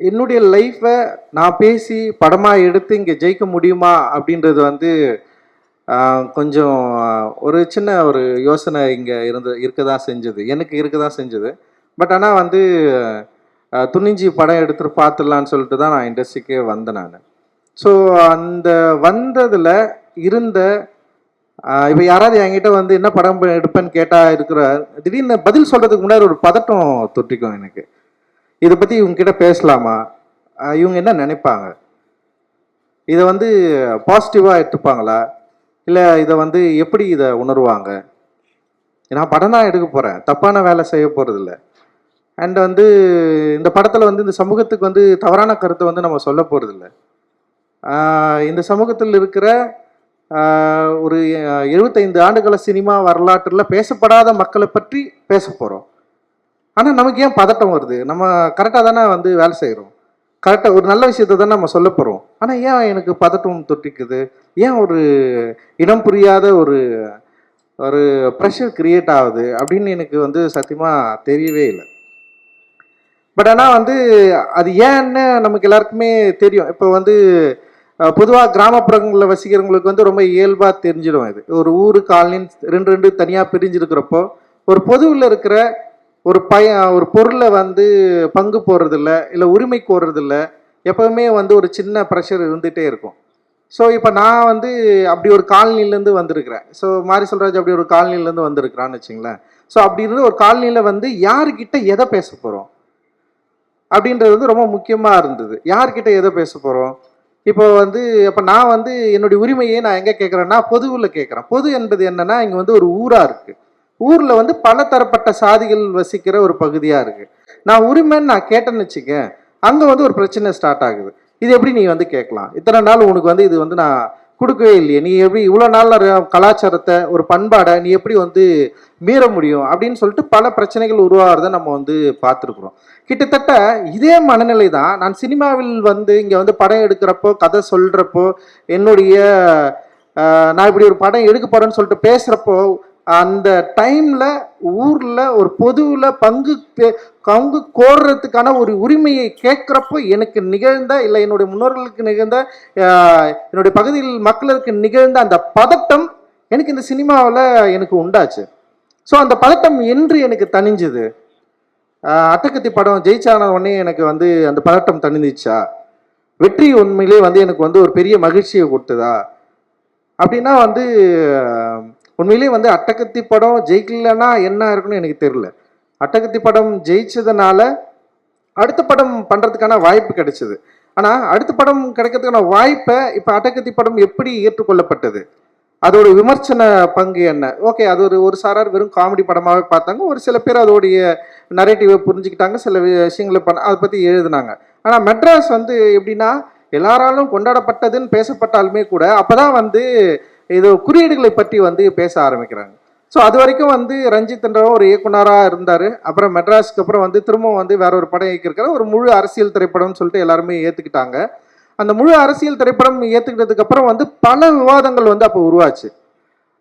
என்னுடைய லைஃப்பை நான் பேசி படமாக எடுத்து இங்கே ஜெயிக்க முடியுமா அப்படின்றது வந்து கொஞ்சம் ஒரு சின்ன ஒரு யோசனை இங்கே இருந்து இருக்க தான் செஞ்சது. எனக்கு இருக்க தான் செஞ்சது. பட் ஆனால் வந்து துணிஞ்சி படம் எடுத்துகிட்டு பார்த்துடலான்னு சொல்லிட்டு தான் நான் இண்டஸ்ட்ரிக்கே வந்தேன் நான். ஸோ அந்த வந்ததில் இருந்த இப்போ யாராவது என்கிட்ட வந்து என்ன படம் எடுப்பேன்னு கேட்டால் இருக்கிற திடீர்னு பதில் சொல்கிறதுக்கு முன்னாடி ஒரு பதட்டம் தொட்டிக்கும் எனக்கு. இதை பற்றி இவங்ககிட்ட பேசலாமா? இவங்க என்ன நினைப்பாங்க? இதை வந்து பாசிட்டிவாக எடுத்துப்பாங்களா? இல்லை இதை வந்து எப்படி இதை உணர்வாங்க? நான் படம் தான் எடுக்க போகிறேன் தப்பான வேலை செய்ய போகிறதில்ல அண்ட் வந்து இந்த படத்தில் வந்து இந்த சமூகத்துக்கு வந்து தவறான கருத்தை வந்து நம்ம சொல்ல போகிறதில்ல இந்த சமூகத்தில் இருக்கிற ஒரு எழுபத்தைந்து ஆண்டுகள சினிமா வரலாற்றில் பேசப்படாத மக்களை பற்றி பேச போகிறோம் ஆனால் நமக்கு ஏன் பதட்டம் வருது? நம்ம கரெக்டாக தானே வந்து வேலை செய்கிறோம் கரெக்டாக ஒரு நல்ல விஷயத்தை தானே நம்ம சொல்ல போகிறோம் ஆனால் ஏன் எனக்கு பதட்டம் தொட்டிக்குது? ஏன் ஒரு இடம் புரியாத ஒரு ஒரு ப்ரெஷர் கிரியேட் ஆகுது? அப்படின்னு எனக்கு வந்து சத்தியமாக தெரியவே இல்லை. பட் ஆனால் வந்து அது ஏன்னு நமக்கு எல்லாருக்குமே தெரியும். இப்போ வந்து பொதுவாக கிராமப்புறங்களில் வசிக்கிறவங்களுக்கு வந்து ரொம்ப இயல்பாக தெரிஞ்சிடும் இது. ஒரு ஊர் காலனின்னு ரெண்டு ரெண்டு தனியாக பிரிஞ்சிருக்கிறப்போ ஒரு பொதுவில் இருக்கிற ஒரு பய ஒரு பொருளை வந்து பங்கு போடுறதில்ல இல்லை உரிமை கோடுறதில்ல எப்போவுமே வந்து ஒரு சின்ன ப்ரெஷர் இருந்துகிட்டே இருக்கும். ஸோ இப்போ நான் வந்து அப்படி ஒரு காலனிலேருந்து வந்திருக்கிறேன். ஸோ மாரி சொல்கிறாஜ் அப்படி ஒரு காலனிலேருந்து வந்திருக்கிறான்னு வச்சுங்களேன். ஸோ அப்படி இருந்து ஒரு காலனியில் வந்து யாருக்கிட்ட எதை பேச போகிறோம் அப்படின்றது வந்து ரொம்ப முக்கியமாக இருந்தது. யார்கிட்ட எதை பேச போகிறோம் இப்போ வந்து இப்போ நான் வந்து என்னுடைய உரிமையை நான் எங்கே கேட்குறேன்னா பொதுவில் கேட்குறேன். பொது என்பது என்னென்னா இங்கே வந்து ஒரு ஊராக இருக்குது ஊரில் வந்து பல தரப்பட்ட சாதிகள் வசிக்கிற ஒரு பகுதியாக இருக்குது நான் உரிமைன்னு நான் கேட்டேன்னு வச்சுக்க அங்கே வந்து ஒரு பிரச்சனை ஸ்டார்ட் ஆகுது. இது எப்படி நீ வந்து கேட்கலாம்? இத்தனை நாள் உனக்கு வந்து இது வந்து நான் கொடுக்கவே இல்லையே. நீ எப்படி இவ்வளோ நாள் கலாச்சாரத்தை ஒரு பண்பாடை நீ எப்படி வந்து மீற முடியும்? அப்படின்னு சொல்லிட்டு பல பிரச்சனைகள் உருவாகிறத நம்ம வந்து பார்த்துருக்குறோம். கிட்டத்தட்ட இதே மனநிலை தான் நான் சினிமாவில் வந்து இங்கே வந்து படம் எடுக்கிறப்போ கதை சொல்கிறப்போ என்னுடைய நான் இப்படி ஒரு படம் எடுக்க போகிறேன்னு சொல்லிட்டு பேசுகிறப்போ அந்த டைமில் ஊரில் ஒரு பொதுவில் பங்கு பங்கு கோர்றதுக்கான ஒரு உரிமையை கேட்குறப்போ எனக்கு நிகழ்ந்த இல்லை என்னுடைய முன்னோர்களுக்கு நிகழ்ந்த என்னுடைய பகுதியில் மக்களுக்கு நிகழ்ந்த அந்த பதட்டம் எனக்கு இந்த சினிமாவில் எனக்கு உண்டாச்சு. ஸோ அந்த பதட்டம் என்று எனக்கு தணிஞ்சுது. அட்டக்கத்தி படம் ஜெயிச்சான உடனே எனக்கு வந்து அந்த பதட்டம் தனிந்துச்சா வெற்றி உண்மையிலே வந்து எனக்கு வந்து ஒரு பெரிய மகிழ்ச்சியை கொடுத்ததா? அப்படின்னா வந்து உண்மையிலேயே வந்து அட்டகத்தி படம் ஜெயிக்கலன்னா என்ன இருக்குன்னு எனக்கு தெரியல. அட்டகத்தி படம் ஜெயிச்சதுனால அடுத்த படம் பண்ணுறதுக்கான வாய்ப்பு கிடைச்சிது. ஆனால் அடுத்த படம் கிடைக்கிறதுக்கான வாய்ப்பை இப்போ அட்டகத்தி படம் எப்படி ஏற்றுக்கொள்ளப்பட்டது? அதோட விமர்சன பங்கு என்ன? ஓகே அது ஒரு ஒரு சாரார் வெறும் காமெடி படமாகவே பார்த்தாங்க. ஒரு சில பேர் அதோடைய நரேட்டிவை புரிஞ்சுக்கிட்டாங்க. சில விஷயங்களை பண்ண அதை பற்றி எழுதினாங்க. ஆனால் மெட்ராஸ் வந்து எப்படின்னா எல்லாராலும் கொண்டாடப்பட்டதுன்னு பேசப்பட்டாலுமே கூட அப்போ தான் வந்து இது குறியீடுகளை பற்றி வந்து பேச ஆரம்பிக்கிறாங்க. ஸோ அது வரைக்கும் வந்து ரஞ்சித் ரஞ்சித்ன்றவர் ஒரு இயக்குனராக இருந்தார். அப்புறம் மெட்ராஸ்க்கு அப்புறம் வந்து திரும்பவும் வந்து வேற ஒரு படம் இயக்கியிருக்காரு. ஒரு முழு அரசியல் திரைப்படம்னு சொல்லிட்டு எல்லாருமே ஏற்றுக்கிட்டாங்க அந்த முழு அரசியல் திரைப்படம் ஏற்றுக்கிட்டதுக்கு அப்புறம் வந்து பல விவாதங்கள் வந்து அப்போ உருவாச்சு.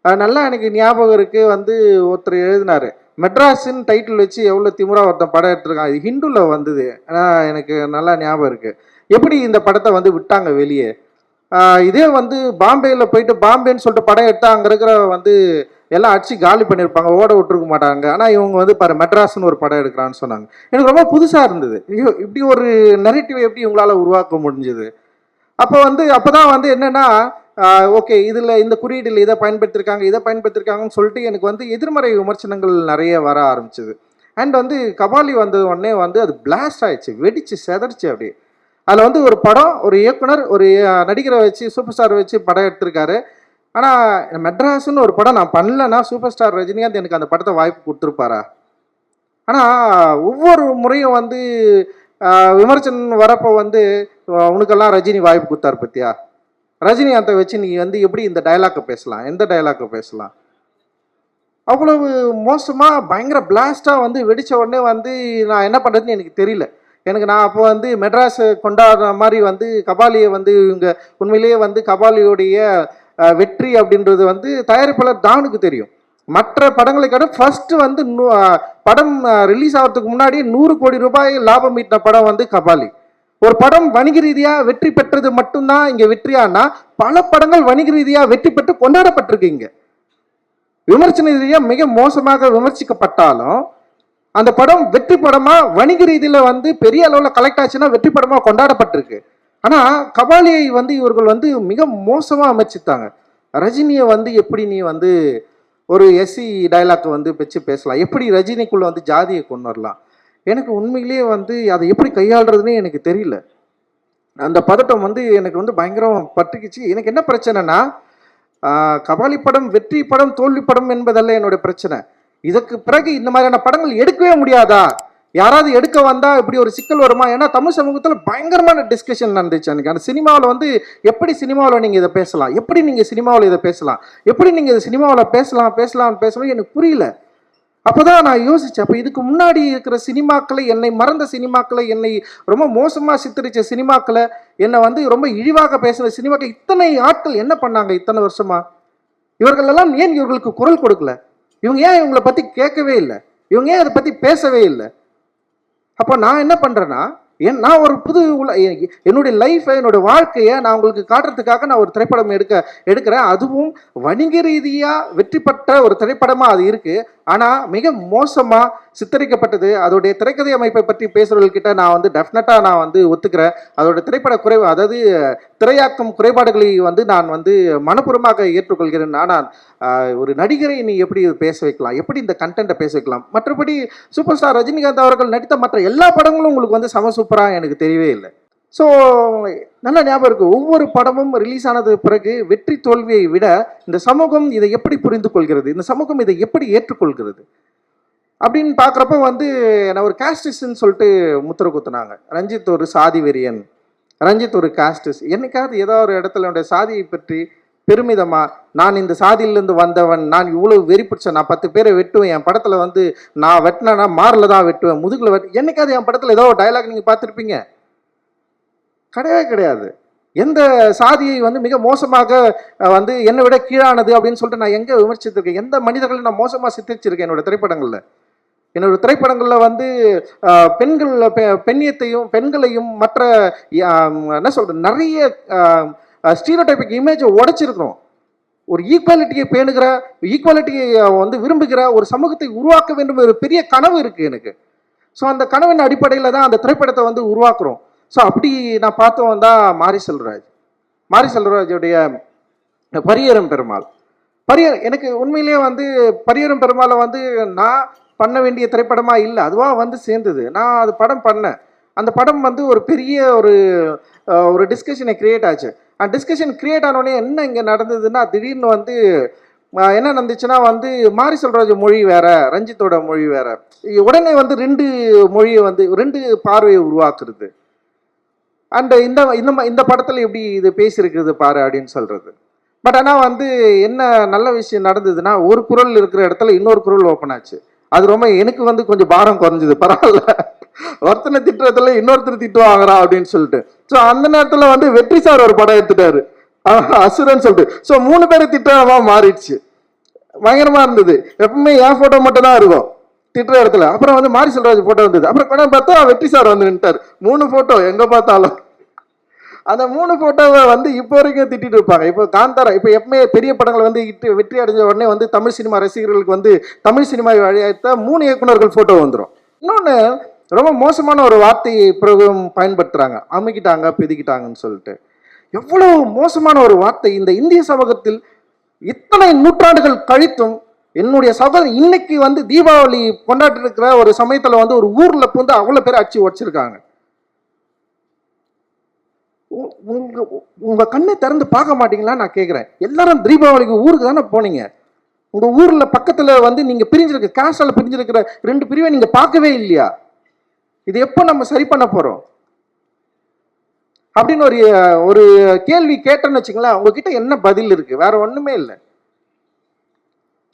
அது நல்லா எனக்கு ஞாபகம் இருக்கு. வந்து ஒருத்தர் எழுதினாரு மெட்ராஸின் டைட்டில் வச்சு எவ்வளோ திமுறா ஒருத்தன் படம் எடுத்துருக்கான். இது ஹிந்துல வந்தது. ஆனால் எனக்கு நல்லா ஞாபகம் இருக்கு. எப்படி இந்த படத்தை வந்து விட்டாங்க வெளியே? இதே வந்து பாம்பேயில் போயிட்டு பாம்பேன்னு சொல்லிட்டு படம் எடுத்தா அங்கே இருக்கிற வந்து எல்லாம் அடிச்சு காலி பண்ணியிருப்பாங்க ஓட விட்டுருக்க மாட்டாங்க. ஆனால் இவங்க வந்து பாரு மெட்ராஸ்னு ஒரு படம் எடுக்கிறான்னு சொன்னாங்க. எனக்கு ரொம்ப புதுசாக இருந்தது. ஐயோ இப்படி ஒரு நெரேட்டிவ் எப்படி இவங்களால உருவாக்க முடிஞ்சுது? அப்போ வந்து அப்போ தான் வந்து என்னென்னா ஓகே இதில் இந்த குறியீடில் இதை பயன்படுத்தியிருக்காங்க இதை பயன்படுத்தியிருக்காங்கன்னு சொல்லிட்டு எனக்கு வந்து எதிர்மறை விமர்சனங்கள் நிறைய வர ஆரம்பிச்சிது. அண்ட் வந்து கபாலி வந்த உடனே வந்து அது பிளாஸ்ட் ஆயிடுச்சு வெடிச்சு செதறிச்சு அப்படியே. அதில் வந்து ஒரு படம் ஒரு இயக்குனர் ஒரு நடிகரை வச்சு சூப்பர் ஸ்டார் வச்சு படம் எடுத்திருக்காரு. ஆனால் மெட்ராஸ்னு ஒரு படம் நான் பண்ணலன்னா சூப்பர் ஸ்டார் ரஜினிகாந்த் எனக்கு அந்த படத்தை வாய்ப்பு கொடுத்துருப்பாரா? ஆனால் ஒவ்வொரு முறையும் வந்து விமர்சனம் வரப்போ வந்து உனக்கெல்லாம் ரஜினி வாய்ப்பு கொடுத்தாரு பத்தியா? ரஜினிகாந்தை வச்சு நீ வந்து எப்படி இந்த டைலாக்கை பேசலாம்? எந்த டைலாக்கை பேசலாம்? அவ்வளவு மோசமாக பயங்கர பிளாஸ்டாக வந்து வெடித்த உடனே வந்து நான் என்ன பண்ணுறதுன்னு எனக்கு தெரியல. எனக்கு நான் அப்போ வந்து மெட்ராஸ் கொண்டாடுற மாதிரி வந்து கபாலியை வந்து இவங்க உண்மையிலேயே வந்து கபாலியோடைய வெற்றி அப்படின்றது வந்து தயாரிப்பாளர் தானுக்கு தெரியும். மற்ற படங்களை காட்ட ஃபர்ஸ்ட் வந்து நூ- படம் ரிலீஸ் ஆகிறதுக்கு முன்னாடி நூறு கோடி ரூபாய் லாபம் ஈட்டின படம் வந்து கபாலி. ஒரு படம் வணிக ரீதியாக வெற்றி பெற்றது மட்டும்தான் இங்கே வெற்றியானா பல படங்கள் வணிக ரீதியாக வெற்றி பெற்று கொண்டாடப்பட்டிருக்கு இங்கே. விமர்சன ரீதியாக மிக மோசமாக விமர்சிக்கப்பட்டாலும் அந்த படம் வெற்றி படமா வணிக ரீதியில வந்து பெரிய அளவில் கலெக்ட் ஆச்சுன்னா வெற்றி படமா கொண்டாடப்பட்டிருக்கு. ஆனா கபாலியை வந்து இவர்கள் வந்து மிக மோசமா அமைச்சிட்டாங்க. ரஜினியை வந்து எப்படி நீ வந்து ஒரு எஸ்சி டைலாக் வந்து வச்சு பேசலாம்? எப்படி ரஜினிக்குள்ள வந்து ஜாதியை கொண்டு வரலாம்? எனக்கு உண்மையிலேயே வந்து அதை எப்படி கையாளுறதுனே எனக்கு தெரியல. அந்த பதட்டம் வந்து எனக்கு வந்து பயங்கரம் பட்டுக்குச்சு எனக்கு என்ன பிரச்சனைனா கபாலி படம் வெற்றி படம் தோல்வி படம் என்பதல்ல என்னோட பிரச்சனை. இதற்கு பிறகு இந்த மாதிரியான படங்கள் எடுக்கவே முடியாதா? யாராவது எடுக்க வந்தால் இப்படி ஒரு சிக்கல் வருமா? ஏன்னா தமிழ் சமூகத்தில் பயங்கரமான டிஸ்கஷன் நடந்துச்சு அன்றைக்கி அந்த சினிமாவில் வந்து எப்படி சினிமாவில் நீங்கள் இதை பேசலாம்? எப்படி நீங்கள் சினிமாவில் இதை பேசலாம்? எப்படி நீங்கள் இதை சினிமாவில் பேசலாம் பேசலாம்னு பேசணும் எனக்கு புரியல. அப்போதான் நான் யோசித்தேன் அப்போ இதுக்கு முன்னாடி இருக்கிற சினிமாக்களை என்னை மறந்த சினிமாக்களை என்னை ரொம்ப மோசமாக சித்தரித்த சினிமாக்களை என்னை வந்து ரொம்ப இழிவாக பேசின சினிமாக்கள் இத்தனை ஆட்கள் என்ன பண்ணாங்க இத்தனை வருஷமா? இவர்கள் எல்லாம் ஏன் இவர்களுக்கு குரல் கொடுக்கல? இவங்க ஏன் இவங்களை பற்றி கேட்கவே இல்லை? இவங்க ஏன் அதை பற்றி பேசவே இல்லை? அப்போ நான் என்ன பண்ணுறேன்னா ஏன் நான் ஒரு புது உள்ள எ- என்னுடைய லைஃப்பை என்னோட வாழ்க்கையை நான் உங்களுக்கு காட்டுறதுக்காக நான் ஒரு திரைப்படம் எடுக்க எடுக்கிறேன். அதுவும் வணிக ரீதியாக வெற்றி பெற்ற ஒரு திரைப்படமாக அது இருக்குது ஆனால் மிக மோசமாக சித்தரிக்கப்பட்டது. அதோடைய திரைக்கதை அமைப்பை பற்றி பேசுகிறவர்கிட்ட நான் வந்து டெஃபினட்டாக நான் வந்து ஒத்துக்கிறேன். அதோட திரைப்பட குறை அதாவது திரையாக்கம் குறைபாடுகளை வந்து நான் வந்து மனப்பூர்வமாக ஏற்றுக்கொள்கிறேன். ஆனால் ஒரு நடிகரை நீ எப்படி பேச வைக்கலாம்? எப்படி இந்த கண்டென்ட்டை பேச வைக்கலாம்? மற்றபடி சூப்பர் ஸ்டார் ரஜினிகாந்த் அவர்கள் நடித்த மற்ற எல்லா படங்களும் உங்களுக்கு வந்து சமசு சூப்பராக எனக்கு தெரியவே இல்லை. ஸோ நல்ல ஞாபகம் இருக்குது ஒவ்வொரு படமும் ரிலீஸ் ஆனது பிறகு வெற்றி தோல்வியை விட இந்த சமூகம் இதை எப்படி புரிந்து கொள்கிறது? இந்த சமூகம் இதை எப்படி ஏற்றுக்கொள்கிறது? அப்படின்னு பார்க்குறப்ப வந்து நான் ஒரு காஸ்டிஸ்ன்னு சொல்லிட்டு முத்திர குத்துனாங்க. ரஞ்சித் ஒரு சாதி வெறியன். ரஞ்சித் ஒரு காஸ்டிஸ் என்னைக்காவது ஏதோ ஒரு இடத்துல என்னுடைய சாதியை பற்றி பெருமிதமா நான் இந்த சாதியிலேருந்து வந்தவன் நான் இவ்வளவு வெறி பிடிச்சேன் நான் பத்து பேரை வெட்டுவேன் என் படத்தில் வந்து நான் வெட்டினேன்னா மாரில் தான் வெட்டுவேன் முதுகில் வெட்டு என்னைக்காவது என் படத்தில் ஏதோ ஒரு டயலாக் நீங்கள் பார்த்துருப்பீங்க? கிடையவே கிடையாது. எந்த சாதியை வந்து மிக மோசமாக வந்து என்னை விட கீழானது அப்படின்னு சொல்லிட்டு நான் எங்கே விமர்சித்திருக்கேன்? எந்த மனிதர்களை நான் மோசமாக சித்தரிச்சிருக்கேன் என்னோட திரைப்படங்களில்? என்னோட திரைப்படங்களில் வந்து பெண்கள் பெ- பெண்ணியத்தையும் பெண்களையும் மற்ற என்ன சொல்கிறது நிறைய ஸ்டீரியோடைபிக் இமேஜை உடைச்சிருக்கிறோம் ஒரு ஈக்குவாலிட்டியை பேணுகிற ஈக்குவாலிட்டியை வந்து விரும்புகிற ஒரு சமூகத்தை உருவாக்க வேண்டும் ஒரு பெரிய கனவு இருக்குது எனக்கு. ஸோ அந்த கனவின் அடிப்படையில் தான் அந்த திரைப்படத்தை வந்து உருவாக்குறோம். ஸோ அப்படி நான் பார்த்தவன் தான் மாரி செல்வராஜ் மாரி செல்வராஜுடைய பரியரும் பெருமாள். பரிய எனக்கு உண்மையிலேயே வந்து பரியரும் பெருமாளை வந்து நான் பண்ண வேண்டிய திரைப்படமாக இல்லை அதுவாக வந்து சேர்ந்தது. நான் அது படம் பண்ணேன். அந்த படம் வந்து ஒரு பெரிய ஒரு ஒரு டிஸ்கஷனை கிரியேட் ஆச்சு. டிஸ்கஷன் கிரியேட் ஆனோடனே என்ன இங்கே நடந்ததுன்னா திடீர்னு வந்து என்ன நடந்துச்சுன்னா வந்து மாரி செல்வராஜ் மொழி வேற ரஞ்சித்தோட மொழி வேற. உடனே வந்து ரெண்டு மொழியை வந்து ரெண்டு பார்வையை உருவாக்குறது. அண்டு இந்த இந்த இந்த படத்தில் எப்படி இது பேசியிருக்குது பாரு அப்படின்னு சொல்கிறது பட் ஆனால் வந்து என்ன நல்ல விஷயம் நடந்ததுன்னா ஒரு குரல் இருக்கிற இடத்துல இன்னொரு குரல் ஓப்பன் ஆச்சு. அது ரொம்ப எனக்கு வந்து கொஞ்சம் பாரம் குறைஞ்சது பரவாயில்ல. ஒருத்தனை திட்டுறதுல இன்னொருத்தர் திட்டு வாங்குறான் அப்படின்னு சொல்லிட்டு. ஸோ அந்த நேரத்தில் வந்து வெற்றி சார் ஒரு படம் எடுத்துட்டாரு. அசுரன் சொல்லிட்டு. ஸோ மூணு பேரை திட்டமா மாறிடுச்சு. பயங்கரமா இருந்தது. எப்பவுமே என் போட்டோ மட்டும் தான் இருக்கும். திட்டுற இடத்துல. அப்புறம் வந்து மாரி செல்வராஜ் போட்டோ வந்தது. அப்புறம் படம் பார்த்தா வெற்றி சார் வந்து நின்ட்டார் மூணு போட்டோ எங்க பார்த்தாலும். அந்த மூணு போட்டோவை வந்து இப்போ வரைக்கும் திட்டிட்டு இருப்பாங்க. இப்போ காந்தாரா இப்போ எப்பவுமே பெரிய படங்கள் வந்து இட்டு வெற்றி அடைஞ்ச உடனே வந்து தமிழ் சினிமா ரசிகர்களுக்கு வந்து தமிழ் சினிமா வழியாத்த மூணு இயக்குனர்கள் போட்டோ வந்துடும் இன்னொன்று ரொம்ப மோசமான ஒரு வார்த்தையை பிரகம் பயன்படுத்துகிறாங்க அமைக்கிட்டாங்க பிதிக்கிட்டாங்கன்னு சொல்லிட்டு. எவ்வளவு மோசமான ஒரு வார்த்தை. இந்த இந்திய சமூகத்தில் இத்தனை நூற்றாண்டுகள் கழித்தும் என்னுடைய சகோதரன் இன்னைக்கு வந்து தீபாவளி கொண்டாடி இருக்கிற ஒரு சமயத்தில் வந்து ஒரு ஊரில் வந்து அவ்வளோ பேர் அடிச்சு வச்சிருக்காங்க உ- உங்க உங்க கண்ணை திறந்து பார்க்க மாட்டீங்களா? நான் கேட்குறேன் எல்லாரும் தீபாவளிக்கு ஊருக்கு தானே போனீங்க? உங்க ஊர்ல பக்கத்துல வந்து நீங்க பிரிஞ்சிருக்க கேஸ்டால பிரிஞ்சிருக்கிற ரெண்டு பிரிவை நீங்க பார்க்கவே இல்லையா? இது எப்போ நம்ம சரி பண்ண போகிறோம் அப்படின்னு ஒரு ஒரு கேள்வி கேட்டேன்னு வச்சுங்களேன் உங்ககிட்ட என்ன பதில் இருக்குது வேற ஒன்றுமே இல்லை.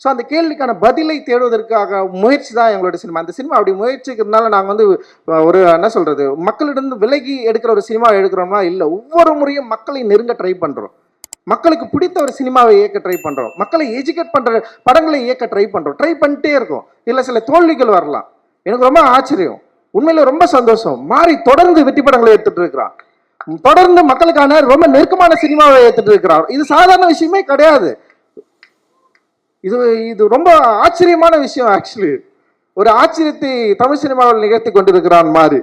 ஸோ அந்த கேள்விக்கான பதிலை தேடுவதற்காக முயற்சி தான் எங்களோட சினிமா. அந்த சினிமா அப்படி முயற்சிக்கிறதுனால நாங்கள் வந்து ஒரு என்ன சொல்கிறது மக்களிடம் விலகி எடுக்கிற ஒரு சினிமா எடுக்கிறோம்னா இல்லை ஒவ்வொரு முறையும் மக்களை நெருங்க ட்ரை பண்ணுறோம் மக்களுக்கு பிடித்த ஒரு சினிமாவை இயக்க ட்ரை பண்ணுறோம் மக்களை எஜுகேட் பண்ணுற படங்களை இயக்க ட்ரை பண்ணுறோம் ட்ரை பண்ணிட்டே இருக்கோம். இல்லை சில தோல்விகள் வரலாம். எனக்கு ரொம்ப ஆச்சரியம். உண்மையில ரொம்ப சந்தோஷம். மாறி தொடர்ந்து வெற்றி படங்களை எடுத்துட்டு இருக்கிறான் தொடர்ந்து மக்களுக்கான ரொம்ப நெருக்கமான சினிமாவை எடுத்துட்டு இருக்கிறான் இது சாதாரண விஷயமே கிடையாது. இது இது ரொம்ப ஆச்சரியமான விஷயம் ஆக்சுவலி ஒரு ஆச்சரியத்தை தமிழ் சினிமாவில் நிகழ்த்தி கொண்டிருக்கிறான் மாறி.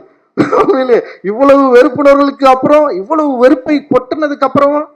இவ்வளவு வெறுப்புணர்வுகளுக்கு அப்புறம் இவ்வளவு வெறுப்பை கொட்டினதுக்கு அப்புறமும்